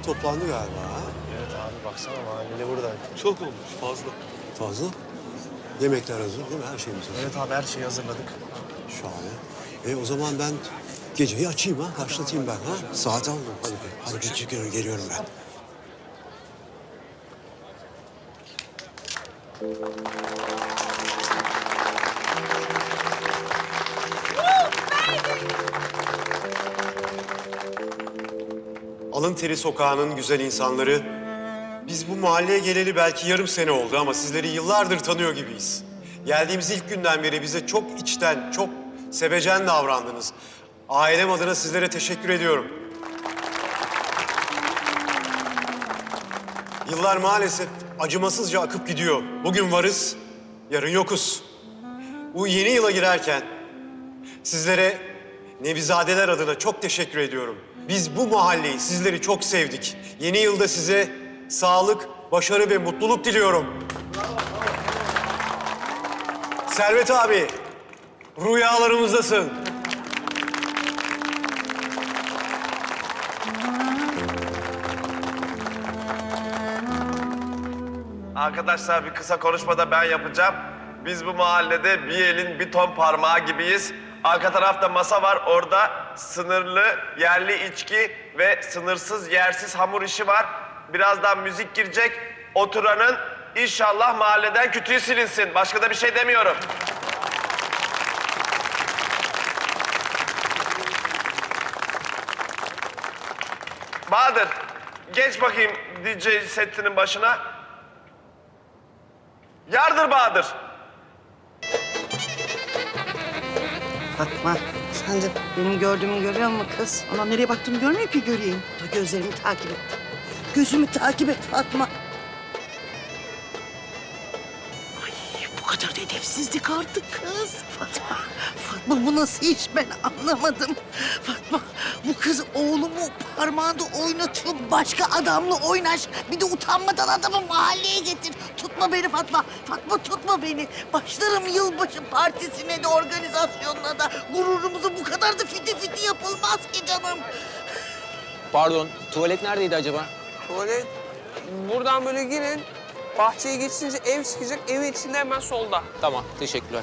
kalabalık toplandı galiba ha? Evet abi baksana mahalleli buradaydı. Çok olmuş fazla. Fazla? Yemekler hazır değil mi? Her şeyimiz hazır. Evet abi her şeyi hazırladık. Şahane. E o zaman ben geceyi açayım ha. Başlatayım ben ha. Saat aldım. Hadi, hadi bir çıkıyorum, geliyorum ben. Alın Teri Sokağı'nın güzel insanları. Biz bu mahalleye geleli belki yarım sene oldu ama sizleri yıllardır tanıyor gibiyiz. Geldiğimiz ilk günden beri bize çok içten, çok sevecen davrandınız. Ailem adına sizlere teşekkür ediyorum. Yıllar maalesef acımasızca akıp gidiyor. Bugün varız, yarın yokuz. Bu yeni yıla girerken sizlere Nevizadeler adına çok teşekkür ediyorum. Biz bu mahalleyi, sizleri çok sevdik. Yeni yılda size sağlık, başarı ve mutluluk diliyorum. Servet abi, rüyalarımızdasın. Arkadaşlar bir kısa konuşma da ben yapacağım. Biz bu mahallede bir elin bir ton parmağı gibiyiz. Arka tarafta masa var. Orada sınırlı yerli içki ve sınırsız yersiz hamur işi var. Birazdan müzik girecek. Oturanın inşallah mahalleden kütüğü silinsin. Başka da bir şey demiyorum. Bahadır, geç bakayım DJ setinin başına. Yardır Bahadır. Fatma, sen de benim gördüğümü görüyor musun kız? Ana nereye baktığımı görmüyor ki göreyim. Dur gözlerimi takip et. Gözümü takip et Fatma. Bu kadar da edepsizlik artık kız. Fatma, Fatma bu nasıl iş ben anlamadım. Fatma, bu kız oğlumu parmağında oynatıyor, başka adamla oynaş. Bir de utanmadan adamı mahalleye getir. Tutma beni Fatma, Fatma tutma beni. Başlarım yılbaşı partisine de organizasyonuna da. Gururumuzu bu kadar da fiti fiti yapılmaz ki canım. Pardon, tuvalet neredeydi acaba? Tuvalet buradan böyle girin. Bahçeye geçince ev çıkacak. Evin içinde hemen solda. Tamam, teşekkürler.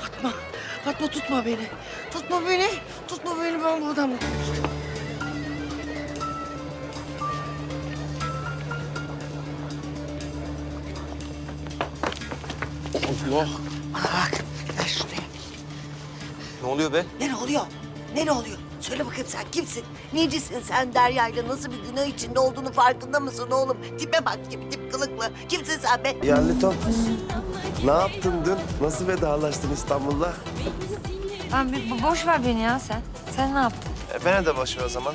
Fatma, Fatma tutma beni. Tutma beni, tutma beni ben buradan. Allah. Bana bak, ver şuraya. Ne oluyor be? Ne ne oluyor? Ne ne oluyor? Söyle bakayım sen kimsin? Necisin sen Derya'yla nasıl bir günah içinde olduğunu farkında mısın oğlum? Tipe bak gibi tip kılıklı. Kimsin sen be? Yerli Tom. Ne yaptın dün? Nasıl vedalaştın İstanbul'da? Bo- boş ver beni ya sen. Sen ne yaptın? E, bana de boş ver o zaman.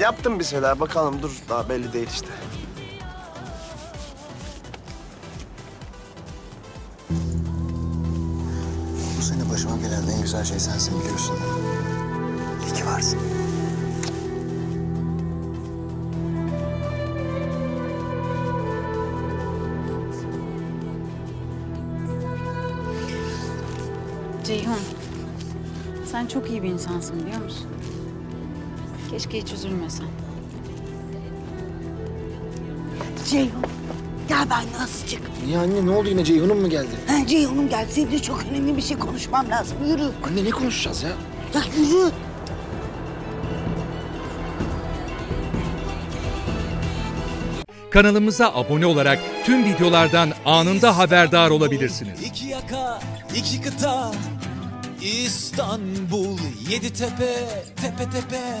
Yaptım bir şeyler bakalım dur daha belli değil işte. Başıma gelen en güzel şey sensin biliyorsun. İyi ki varsın. Ceyhun, sen çok iyi bir insansın biliyor musun? Keşke hiç üzülmesen. Ceyhun. Ben azıcık. Niye anne ne oldu yine Ceyhun'un mu geldi? Ha, Ceyhun'um gel. Seninle çok önemli bir şey konuşmam lazım. Yürü. Anne ne konuşacağız ya? Ya yürü. Kanalımıza abone olarak tüm videolardan anında haberdar olabilirsiniz. İki yaka, iki kıta, İstanbul, yedi tepe, tepe tepe.